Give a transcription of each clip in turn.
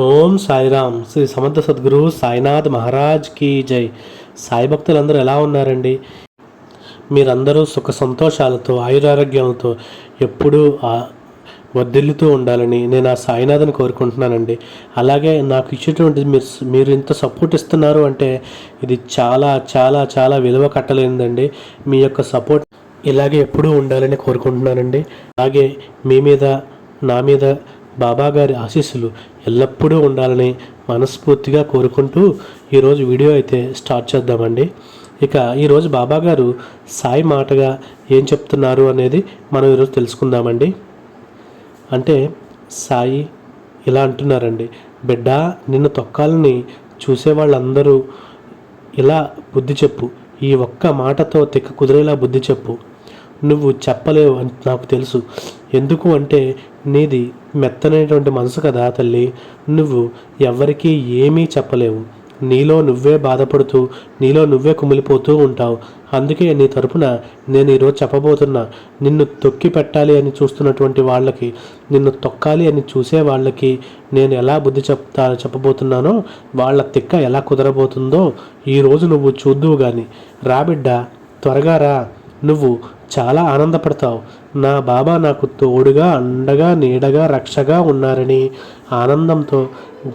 ఓం సాయిరామ్. శ్రీ సమర్థ సద్గురు సాయినాథ్ మహారాజ్ కీ జై. సాయి భక్తులందరూ ఎలా ఉన్నారండి? మీరందరూ సుఖ సంతోషాలతో ఆయురారోగ్యాలతో ఎప్పుడూ వర్ధిల్లుతూ ఉండాలని నేను ఆ సాయినాథ్ని కోరుకుంటున్నానండి. అలాగే నాకు ఇచ్చేటువంటి మీరు మీరు ఇంత సపోర్ట్ ఇస్తున్నారు అంటే ఇది చాలా చాలా చాలా విలువ కట్టలేనిదండి. మీ యొక్క సపోర్ట్ ఇలాగే ఎప్పుడూ ఉండాలని కోరుకుంటున్నానండి. అలాగే మీ మీద నా మీద బాబాగారి ఆశీస్సులు ఎల్లప్పుడూ ఉండాలని మనస్ఫూర్తిగా కోరుకుంటూ ఈరోజు వీడియో అయితే స్టార్ట్ చేద్దామండి. ఇక ఈరోజు బాబాగారు సాయి మాటగా ఏం చెప్తున్నారు అనేది మనం ఈరోజు తెలుసుకుందామండి. అంటే సాయి ఇలా అంటున్నారండి బిడ్డ నిన్ను తొక్కాలని చూసే వాళ్ళందరూ ఇలా బుద్ధి చెప్పు. ఈ ఒక్క మాటతో తిక్క కుదిరేలా బుద్ధి చెప్పు. నువ్వు చెప్పలేవు అని నాకు తెలుసు. ఎందుకు అంటే నీది మెత్తనైనటువంటి మనసు కదా తల్లి. నువ్వు ఎవరికీ ఏమీ చెప్పలేవు. నీలో నువ్వే బాధపడుతూ నీలో నువ్వే కుమిలిపోతూ ఉంటావు. అందుకే నీ తరపున నేను ఈరోజు చెప్పబోతున్నా. నిన్ను తొక్కి పెట్టాలి అని చూస్తున్నటువంటి వాళ్ళకి నిన్ను తొక్కాలి అని చూసే వాళ్ళకి నేను ఎలా బుద్ధి చెప్తా చెప్పబోతున్నానో వాళ్ళ తిక్క ఎలా కుదరబోతుందో ఈరోజు నువ్వు చూద్దువు కానీ రాబిడ్డ త్వరగా రా. నువ్వు చాలా ఆనందపడతావు. నా బాబా నాకు తోడుగా అండగా నీడగా రక్షగా ఉన్నారని ఆనందంతో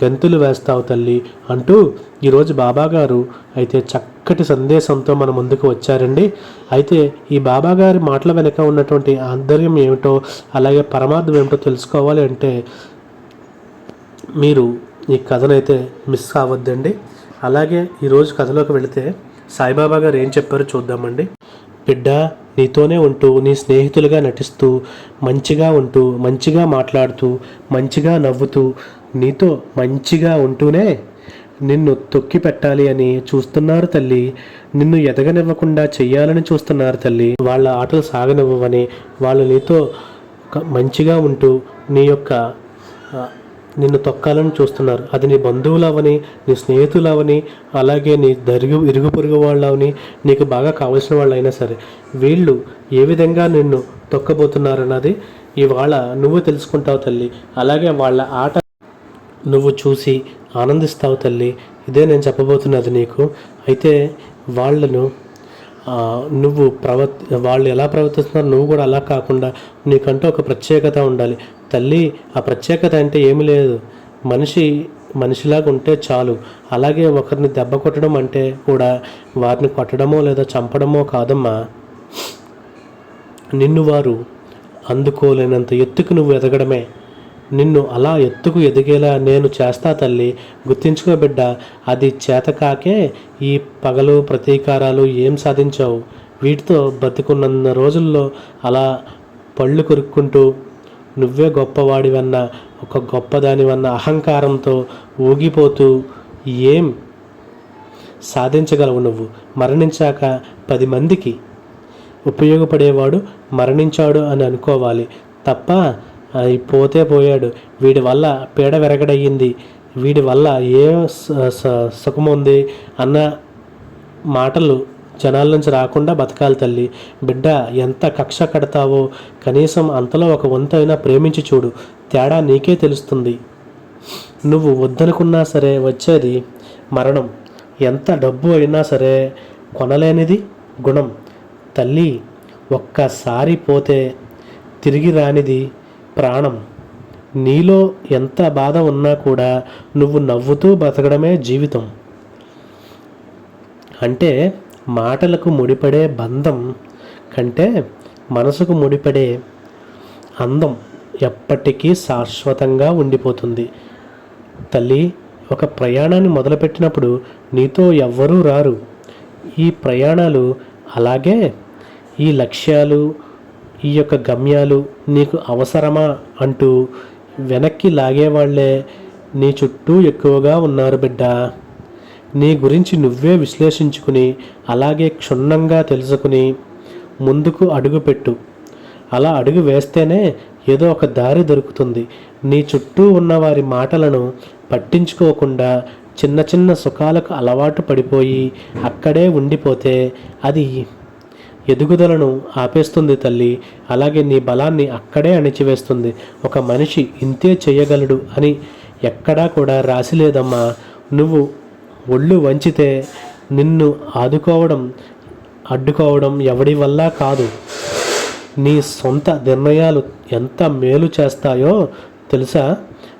గంతులు వేస్తావు తల్లి అంటూ ఈరోజు బాబాగారు అయితే చక్కటి సందేశంతో మన ముందుకు వచ్చారండి. అయితే ఈ బాబాగారి మాటల వెనుక ఉన్నటువంటి ఆంతర్యం ఏమిటో అలాగే పరమార్థం ఏమిటో తెలుసుకోవాలి అంటే మీరు ఈ కథనైతే మిస్ అవ్వద్దండి అలాగే ఈరోజు కథలోకి వెళితే సాయిబాబా గారు ఏం చెప్పారో చూద్దామండి. బిడ్డ నీతోనే ఉంటూ నీ స్నేహితులుగా నటిస్తూ మంచిగా ఉంటూ మంచిగా మాట్లాడుతూ మంచిగా నవ్వుతూ నీతో మంచిగా ఉంటూనే నిన్ను తొక్కి పెట్టాలి అని చూస్తున్నారు తల్లి. నిన్ను ఎదగనివ్వకుండా చెయ్యాలని చూస్తున్నారు తల్లి. వాళ్ళ ఆటలు సాగనివ్వని వాళ్ళు నీతో మంచిగా ఉంటూ నీ యొక్క నిన్ను తొక్కాలని చూస్తున్నారు. అది నీ బంధువులవని నీ స్నేహితులవని అలాగే నీ దరుగు ఇరుగు పొరుగు వాళ్ళవని నీకు బాగా కావలసిన వాళ్ళైనా సరే. వీళ్ళు ఏ విధంగా నిన్ను తొక్కబోతున్నారన్నది ఇవాళ నువ్వు తెలుసుకుంటావు తల్లి. అలాగే వాళ్ళ ఆట నువ్వు చూసి ఆనందిస్తావు తల్లి. ఇదే నేను చెప్పబోతున్నది నీకు. అయితే వాళ్ళను నువ్వు ప్రవర్తి వాళ్ళు ఎలా ప్రవర్తిస్తున్నారు నువ్వు కూడా అలా కాకుండా నీకంటూ ఒక ప్రత్యేకత ఉండాలి. తల్లి ఆ ప్రత్యేకత అంటే ఏమీ లేదు. మనిషి మనిషిలాగా ఉంటే చాలు. అలాగే ఒకరిని దెబ్బ కొట్టడం అంటే కూడా వారిని కొట్టడమో లేదా చంపడమో కాదమ్మా. నిన్ను వారు అందుకోలేనంత ఎత్తుకు నువ్వు ఎదగడమే. నిన్ను అలా ఎత్తుకు ఎదిగేలా నేను చేస్తా తల్లి. గుర్తించుకో బిడ్డ అది చేతకాకే ఈ పగలు ప్రతీకారాలు ఏం సాధించావు? వీటితో బతికున్నంత రోజుల్లో అలా పళ్ళు కొరుక్కుంటూ నువ్వే గొప్పవాడివన్న ఒక గొప్పదానివన్న అహంకారంతో ఊగిపోతూ ఏం సాధించగలవు నువ్వు? మరణించాక పది మందికి ఉపయోగపడేవాడు మరణించాడు అని అనుకోవాలి. తప్ప పోతే పోయాడు. వీడి వల్ల పీడ విరగడయ్యింది. వీడి వల్ల ఏ స- స- సుఖముంది అన్న మాటలు జనాల నుంచి రాకుండా బతకాలి తల్లి. బిడ్డ ఎంత కక్ష కడతావో కనీసం అంతలో ఒక వంతైనా ప్రేమించి చూడు. తేడా నీకే తెలుస్తుంది. నువ్వు వద్దనుకున్నా సరే వచ్చేది మరణం. ఎంత డబ్బు అయినా సరే కొనలేనిది గుణం. తల్లి ఒక్కసారి పోతే తిరిగి రానిది ప్రాణం. నీలో ఎంత బాధ ఉన్నా కూడా నువ్వు నవ్వుతూ బతకడమే జీవితం. అంటే మాటలకు ముడిపడే బంధం కంటే మనసుకు ముడిపడే అందం ఎప్పటికీ శాశ్వతంగా ఉండిపోతుంది. తల్లి ఒక ప్రయాణాన్ని మొదలుపెట్టినప్పుడు నీతో ఎవ్వరూ రారు. ఈ ప్రయాణాలు అలాగే ఈ లక్ష్యాలు ఈ యొక్క గమ్యాలు నీకు అవసరమా అంటూ వెనక్కి లాగేవాళ్ళే నీ చుట్టూ ఎక్కువగా ఉన్నారు బిడ్డ. నీ గురించి నువ్వే విశ్లేషించుకుని అలాగే క్షుణ్ణంగా తెలుసుకుని ముందుకు అడుగుపెట్టు. అలా అడుగు వేస్తేనే ఏదో ఒక దారి దొరుకుతుంది. నీ చుట్టూ ఉన్న వారి మాటలను పట్టించుకోకుండా చిన్న చిన్న సుఖాలకు అలవాటు పడిపోయి అక్కడే ఉండిపోతే అది ఎదుగుదలను ఆపేస్తుంది తల్లి. అలాగే నీ బలాన్ని అక్కడే అణిచివేస్తుంది. ఒక మనిషి ఇంతే చేయగలడు అని ఎక్కడా కూడా రాసి లేదమ్మా. నువ్వు ఒళ్ళు వంచితే నిన్ను ఆదుకోవడం అడ్డుకోవడం ఎవడి వల్ల కాదు. నీ సొంత నిర్ణయాలు ఎంత మేలు చేస్తాయో తెలుసా?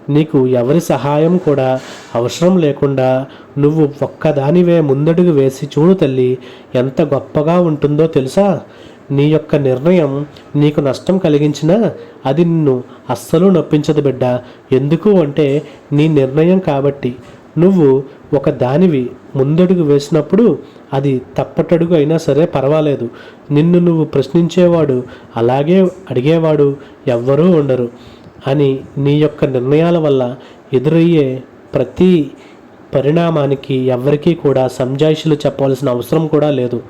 నీకు ఎవరి సహాయం కూడా అవసరం లేకుండా నువ్వు ఒక్కదానివే ముందడుగు వేసి చూడు తల్లి ఎంత గొప్పగా ఉంటుందో తెలుసా? నీ యొక్క నిర్ణయం నీకు నష్టం కలిగించినా అది నిన్ను అస్సలు నొప్పించదు బిడ్డ. ఎందుకు అంటే నీ నిర్ణయం కాబట్టి. నువ్వు ఒక దానివి ముందడుగు వేసినప్పుడు అది తప్పటడుగు అయినా సరే పర్వాలేదు. నిన్ను నువ్వు ప్రశ్నించేవాడు అలాగే అడిగేవాడు ఎవ్వరూ ఉండరు అని నీ యొక్క నిర్ణయాల వల్ల ఎదురయ్యే ప్రతి పరిణామానికి ఎవరికీ కూడా సంజాయిషులు చెప్పవలసిన అవసరం కూడా లేదు.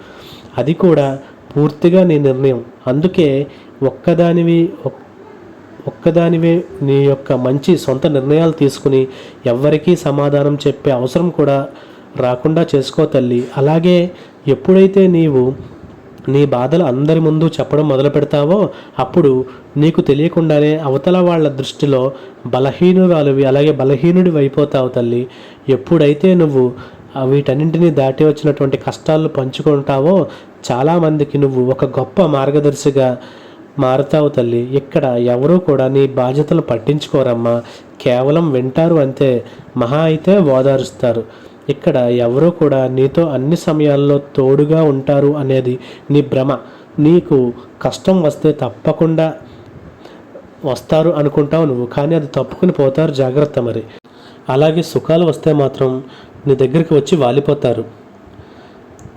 అది కూడా పూర్తిగా నీ నిర్ణయం. అందుకే ఒక్కదానివి ఒక్- ఒక్కదానివే నీ యొక్క మంచి సొంత నిర్ణయాలు తీసుకుని ఎవ్వరికీ సమాధానం చెప్పే అవసరం కూడా రాకుండా చేసుకో తల్లి. అలాగే ఎప్పుడైతే నీవు నీ బాధలు అందరి ముందు చెప్పడం మొదలు పెడతావో అప్పుడు నీకు తెలియకుండానే అవతల వాళ్ళ దృష్టిలో బలహీనురాలువి అలాగే బలహీనుడి అయిపోతావు తల్లి. ఎప్పుడైతే నువ్వు వీటన్నింటినీ దాటి వచ్చినటువంటి కష్టాలను పంచుకుంటావో చాలామందికి నువ్వు ఒక గొప్ప మార్గదర్శిగా మారుతావు తల్లి. ఇక్కడ ఎవరూ కూడా నీ బాధ్యతలు పట్టించుకోరమ్మా. కేవలం వింటారు అంతే. మహా అయితే ఓదారుస్తారు. ఇక్కడ ఎవరూ కూడా నీతో అన్ని సమయాల్లో తోడుగా ఉంటారు అనేది నీ భ్రమ. నీకు కష్టం వస్తే తప్పకుండా వస్తారు అనుకుంటావు నువ్వు. కానీ అది తప్పుకుని పోతారు. జాగ్రత్త మరి. అలాగే సుఖాలు వస్తే మాత్రం నీ దగ్గరికి వచ్చి వాలిపోతారు.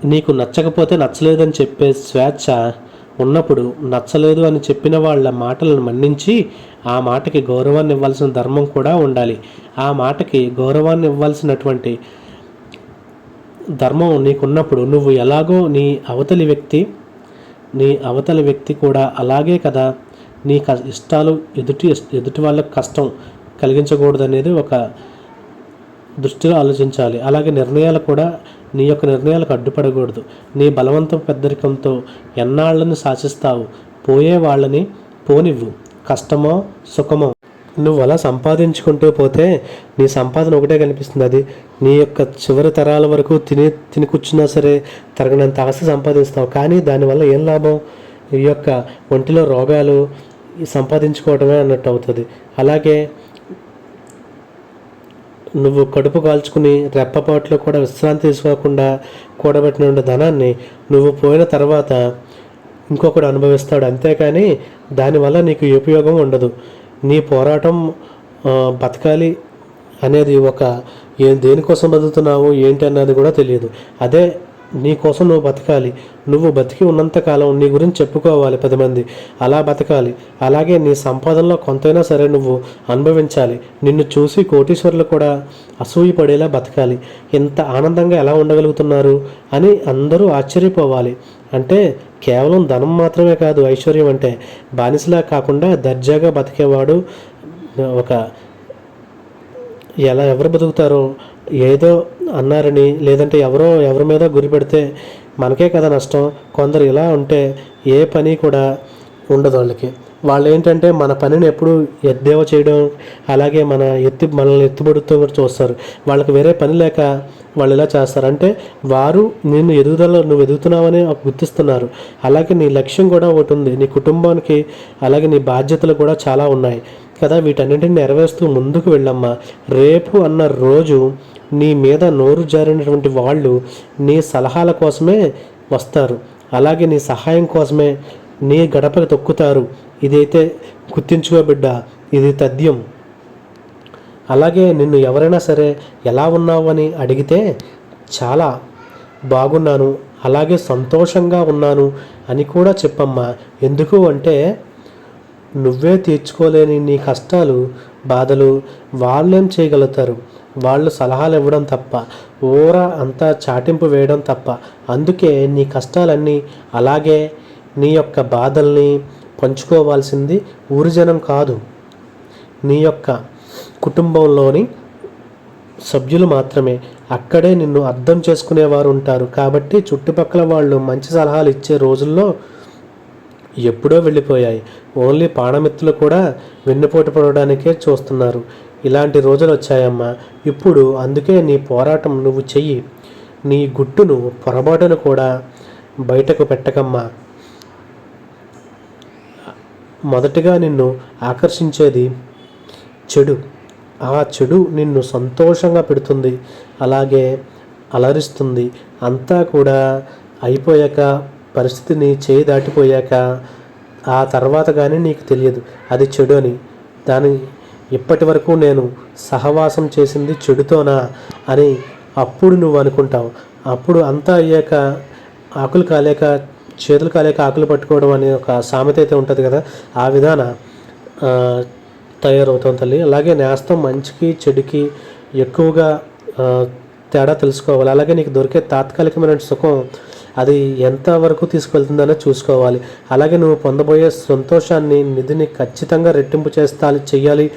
నీకు నచ్చకపోతే నచ్చలేదని చెప్పే స్వేచ్ఛ ఉన్నప్పుడు నచ్చలేదు అని చెప్పిన వాళ్ళ మాటలను మన్నించి ఆ మాటకి గౌరవాన్ని ఇవ్వాల్సిన ధర్మం కూడా ఉండాలి. ఆ మాటకి గౌరవాన్ని ఇవ్వాల్సినటువంటి ధర్మం నీకున్నప్పుడు నువ్వు ఎలాగో నీ అవతలి వ్యక్తి నీ అవతలి వ్యక్తి కూడా అలాగే కదా నీ క- ఇష్టాలు ఎదుటి ఎదుటి వాళ్ళకి కష్టం కలిగించకూడదు అనేది ఒక దృష్టిలో ఆలోచించాలి. అలాగే నిర్ణయాలు కూడా నీ యొక్క నిర్ణయాలకు అడ్డుపడకూడదు. నీ బలవంత పెద్దరికంతో ఎన్నాళ్ళని శాసిస్తావు? పోయే వాళ్ళని పోనివ్వు. కష్టమో సుఖమో. నువ్వు అలా సంపాదించుకుంటూ పోతే నీ సంపాదన ఒకటే కనిపిస్తుంది. అది నీ యొక్క చివరి తరాల వరకు తిని తిని కూర్చున్నా సరే తరగనంత ఆస్తి సంపాదిస్తావు. కానీ దానివల్ల ఏం లాభం? ఈ యొక్క ఒంటిలో రోగాలు సంపాదించుకోవటమే సంపాదించుకోవడమే అన్నట్టు అవుతుంది. అలాగే నువ్వు కడుపు కాల్చుకుని రెప్పపాట్లో కూడా విశ్రాంతి తీసుకోకుండా కూడబెట్టిన ధనాన్ని నువ్వు పోయిన తర్వాత ఇంకొకడు అనుభవిస్తాడు. అంతేకాని దానివల్ల నీకు ఉపయోగం ఉండదు. నీ పోరాటం బతకాలి అనేది ఒక ఏ దేనికోసం బతుకుతున్నావు ఏంటి అన్నది కూడా తెలియదు. అదే నీ కోసం నువ్వు బతకాలి. నువ్వు బతికి ఉన్నంతకాలం నీ గురించి చెప్పుకోవాలి పది మంది. అలా బతకాలి. అలాగే నీ సంపాదనలో కొంతైనా సరే నువ్వు అనుభవించాలి. నిన్ను చూసి కోటీశ్వరులు కూడా అసూయ పడేలా బతకాలి. ఇంత ఆనందంగా ఎలా ఉండగలుగుతున్నారు? అని అందరూ ఆశ్చర్యపోవాలి. అంటే కేవలం ధనం మాత్రమే కాదు ఐశ్వర్యం అంటే. బానిసలా కాకుండా దర్జాగా బతికేవాడు ఒక ఎలా ఎవరు బతుకుతారో ఏదో అన్నారని లేదంటే ఎవరో ఎవరి మీద గురి పెడితే మనకే కదా నష్టం. కొందరు ఇలా ఉంటే ఏ పని కూడా ఉండదు వాళ్ళకి. వాళ్ళు ఏంటంటే మన పనిని ఎప్పుడు ఎద్దేవా చేయడం అలాగే మన ఎత్తి మనల్ని ఎత్తుబడుతూ చూస్తారు. వాళ్ళకి వేరే పని లేక వాళ్ళు ఇలా చేస్తారు. అంటే వారు నిన్ను ఎదుగుదల నువ్వు ఎదుగుతున్నావని గుర్తిస్తున్నారు. అలాగే నీ లక్ష్యం కూడా ఒకటి ఉంది. నీ కుటుంబానికి అలాగే నీ బాధ్యతలు కూడా చాలా ఉన్నాయి. కదా వీటన్నింటిని నెరవేరుస్తూ ముందుకు వెళ్ళమ్మా. రేపు అన్న రోజు నీ మీద నోరు జారినటువంటి వాళ్ళు నీ సలహాల కోసమే వస్తారు. అలాగే నీ సహాయం కోసమే నీ గడపకు తొక్కుతారు. ఇదైతే గుర్తించుకో బిడ్డ ఇది తథ్యం. అలాగే నిన్ను ఎవరైనా సరే ఎలా ఉన్నావు అని అడిగితే చాలా బాగున్నాను అలాగే సంతోషంగా ఉన్నాను అని కూడా చెప్పమ్మా. ఎందుకు అంటే నువ్వే తీర్చుకోలేని నీ కష్టాలు బాధలు వాళ్ళేం చేయగలుగుతారు? వాళ్ళు సలహాలు ఇవ్వడం తప్ప ఊర అంతా చాటింపు వేయడం తప్ప. అందుకే నీ కష్టాలన్నీ అలాగే నీ యొక్క బాధల్ని పంచుకోవాల్సింది ఊరి జనం కాదు. నీ యొక్క కుటుంబంలోని సభ్యులు మాత్రమే. అక్కడే నిన్ను అర్థం చేసుకునేవారు ఉంటారు. కాబట్టి చుట్టుపక్కల వాళ్ళు మంచి సలహాలు ఇచ్చే రోజుల్లో ఎప్పుడో వెళ్ళిపోయాయి. ఓన్లీ పాణమిత్తులు కూడా వెన్నుపోటు పడడానికే చూస్తున్నారు. ఇలాంటి రోజులు వచ్చాయమ్మా. ఇప్పుడు అందుకే నీ పోరాటం నువ్వు చెయ్యి. నీ గుట్టును పొరపాటును కూడా బయటకు పెట్టకమ్మా. మొదటగా నిన్ను ఆకర్షించేది చెడు. ఆ చెడు నిన్ను సంతోషంగా పెడుతుంది. అలాగే అలరిస్తుంది. అంతా కూడా అయిపోయాక పరిస్థితిని చేయి దాటిపోయాక ఆ తర్వాత కానీ నీకు తెలియదు. అది చెడు అని. దాని ఇప్పటి వరకు నేను సహవాసం చేసింది చెడుతోనా అని అప్పుడు నువ్వు అనుకుంటావు. అప్పుడు అంతా అయ్యాక ఆకులు కాలేక చేతులు కాలేక ఆకులు పట్టుకోవడం అనే ఒక సామెత అయితే ఉంటుంది కదా. ఆ విధాన తయారవుతాం తల్లి. అలాగే నేస్తం మంచికి చెడుకి ఎక్కువగా తేడా తెలుసుకోవాలి. అలాగే నీకు దొరికే తాత్కాలికమైన సుఖం అది ఎంతవరకు తీసుకెళ్తుందనే చూసుకోవాలి. అలాగే నువ్వు పొందబోయే సంతోషాన్ని నిధిని ఖచ్చితంగా రెట్టింపు చేస్తాలి చెయ్యాలి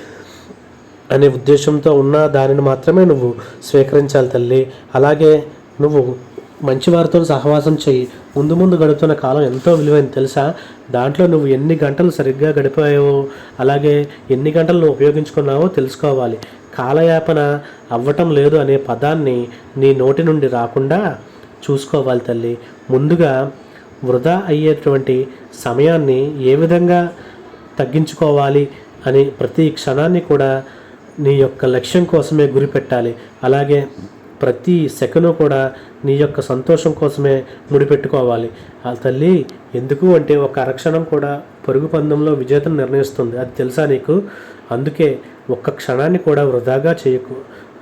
అనే ఉద్దేశంతో ఉన్న దానిని మాత్రమే నువ్వు స్వీకరించాలి తల్లి. అలాగే నువ్వు మంచి వారితో సహవాసం చెయ్యి. ముందు ముందు గడుపుతున్న కాలం ఎంతో విలువైంది తెలుసా? దాంట్లో నువ్వు ఎన్ని గంటలు సరిగ్గా గడిపావో అలాగే ఎన్ని గంటలు నువ్వు ఉపయోగించుకున్నావో తెలుసుకోవాలి. కాలయాపన అవ్వటం లేదు అనే పదాన్ని నీ నోటి నుండి రాకుండా చూసుకోవాలి తల్లి. ముందుగా వృధా అయ్యేటువంటి సమయాన్ని ఏ విధంగా తగ్గించుకోవాలి అని ప్రతి క్షణాన్ని కూడా నీ యొక్క లక్ష్యం కోసమే గురి పెట్టాలి అలాగే ప్రతి సెకను కూడా నీ యొక్క సంతోషం కోసమే ముడిపెట్టుకోవాలి. ఆ తల్లి ఎందుకు అంటే ఒక అరక్షణం కూడా పరుగు పందెంలో విజేతను నిర్ణయిస్తుంది. అది తెలుసా నీకు? అందుకే ఒక్క క్షణాన్ని కూడా వృధాగా చేయకు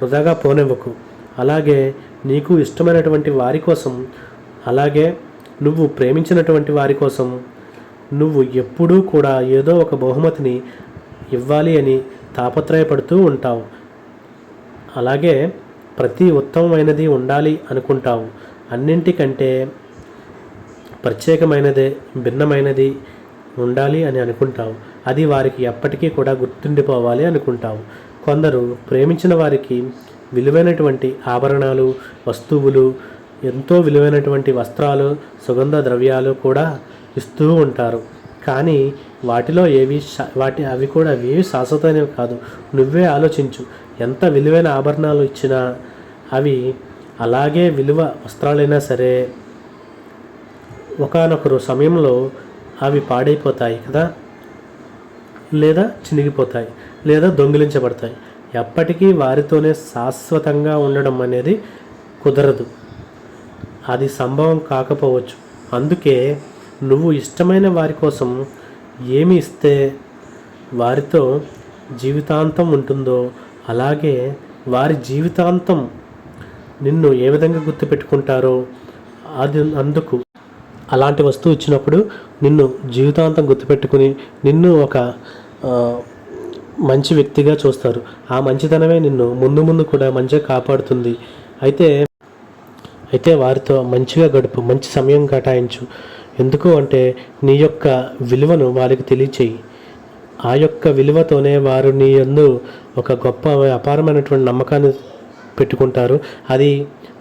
వృధాగా పోనివ్వకు. అలాగే నీకు ఇష్టమైనటువంటి వారి కోసం అలాగే నువ్వు ప్రేమించినటువంటి వారి కోసం నువ్వు ఎప్పుడూ కూడా ఏదో ఒక బహుమతిని ఇవ్వాలి అని తాపత్రయపడుతూ ఉంటావు. అలాగే ప్రతి ఉత్తమమైనది ఉండాలి అనుకుంటావు. అన్నింటికంటే ప్రత్యేకమైనదే భిన్నమైనది ఉండాలి అని అనుకుంటావు. అది వారికి ఎప్పటికీ కూడా గుర్తుండిపోవాలి అనుకుంటావు. కొందరు ప్రేమించిన వారికి విలువైనటువంటి ఆభరణాలు వస్తువులు ఎంతో విలువైనటువంటి వస్త్రాలు సుగంధ ద్రవ్యాలు కూడా ఇస్తూ ఉంటారు. కానీ వాటిలో ఏవి శా- వాటి అవి కూడా అవి శాశ్వతమైనవి కాదు. నువ్వే ఆలోచించు. ఎంత విలువైన ఆభరణాలు ఇచ్చినా అవి అలాగే విలువ వస్త్రాలైనా సరే ఒకానొకరు సమయంలో అవి పాడైపోతాయి కదా? లేదా చినిగిపోతాయి. లేదా దొంగిలించబడతాయి. ఎప్పటికీ వారితోనే శాశ్వతంగా ఉండడం అనేది కుదరదు. అది సంభవం కాకపోవచ్చు. అందుకే నువ్వు ఇష్టమైన వారి కోసం ఏమి ఇస్తే వారితో జీవితాంతం ఉంటుందో అలాగే వారి జీవితాంతం నిన్ను ఏ విధంగా గుర్తుపెట్టుకుంటారో అది అందుకు. అలాంటి వస్తువు ఇచ్చినప్పుడు నిన్ను జీవితాంతం గుర్తుపెట్టుకుని నిన్ను ఒక మంచి వ్యక్తిగా చూస్తారు. ఆ మంచితనమే నిన్ను ముందు ముందు కూడా మంచిగా కాపాడుతుంది. అయితే అయితే వారితో మంచిగా గడుపు మంచి సమయం కేటాయించు. ఎందుకు అంటే నీ యొక్క విలువను వారికి తెలియచేయి. ఆ యొక్క విలువతోనే వారు నీ యందు ఒక గొప్ప అపారమైనటువంటి నమ్మకాన్ని పెట్టుకుంటారు. అది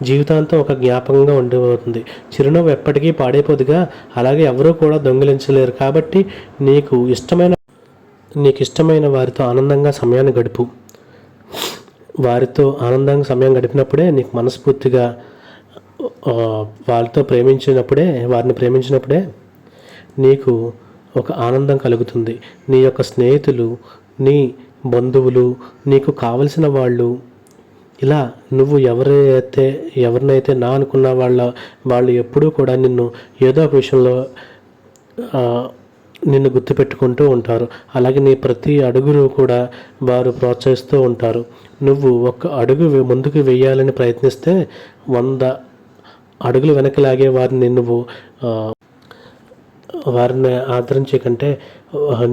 జీవితాంతం ఒక జ్ఞాపకంగా ఉండిపోతుంది చిరునవ్వు ఎప్పటికీ పాడైపోదుగా అలాగే ఎవరూ కూడా దొంగిలించలేరు. కాబట్టి నీకు ఇష్టమైన నీకు ఇష్టమైన వారితో ఆనందంగా సమయాన్ని గడుపు. వారితో ఆనందంగా సమయం గడిపినప్పుడే నీకు మనస్ఫూర్తిగా వాళ్ళతో ప్రేమించినప్పుడే వారిని ప్రేమించినప్పుడే నీకు ఒక ఆనందం కలుగుతుంది. నీ యొక్క స్నేహితులు నీ బంధువులు నీకు కావలసిన వాళ్ళు ఇలా నువ్వు ఎవరైతే ఎవరినైతే నా అనుకున్న వాళ్ళ వాళ్ళు ఎప్పుడూ కూడా నిన్ను ఏదో ఒక విషయంలో నిన్ను గుర్తుపెట్టుకుంటూ ఉంటారు. అలాగే నీ ప్రతి అడుగును కూడా వారు ప్రోత్సహిస్తూ ఉంటారు. నువ్వు ఒక అడుగు ముందుకు వేయాలని ప్రయత్నిస్తే వంద అడుగులు వెనక్కి లాగే వారిని నువ్వు వారిని ఆదరించే కంటే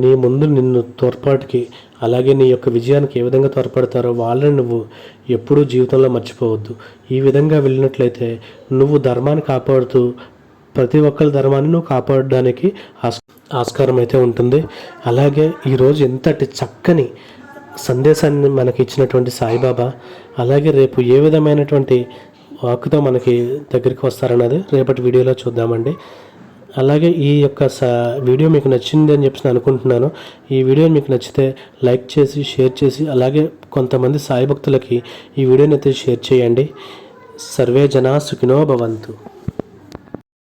నీ ముందు నిన్ను తోడ్పాటుకి అలాగే నీ యొక్క విజయానికి ఏ విధంగా తోడ్పడతారో వాళ్ళని నువ్వు ఎప్పుడూ జీవితంలో మర్చిపోవద్దు. ఈ విధంగా వెళ్ళినట్లయితే నువ్వు ధర్మాన్ని కాపాడుతూ ప్రతి ఒక్కరి ధర్మాన్ని నువ్వు కాపాడడానికి ఆస్ ఆస్కారం అయితే ఉంటుంది. అలాగే ఈరోజు ఎంతటి చక్కని సందేశాన్ని మనకి ఇచ్చినటువంటి సాయిబాబా అలాగే రేపు ఏ విధమైనటువంటి వాక్తో మనకి దగ్గరికి వస్తారన్నది రేపటి వీడియోలో చూద్దామండి. అలాగే ఈ యొక్క సా వీడియో మీకు నచ్చింది అని చెప్పి నేను అనుకుంటున్నాను. ఈ వీడియో మీకు నచ్చితే లైక్ చేసి షేర్ చేసి అలాగే కొంతమంది సాయి భక్తులకి ఈ వీడియోని అయితే షేర్ చేయండి. సర్వే జనా సుఖినో భవంతు.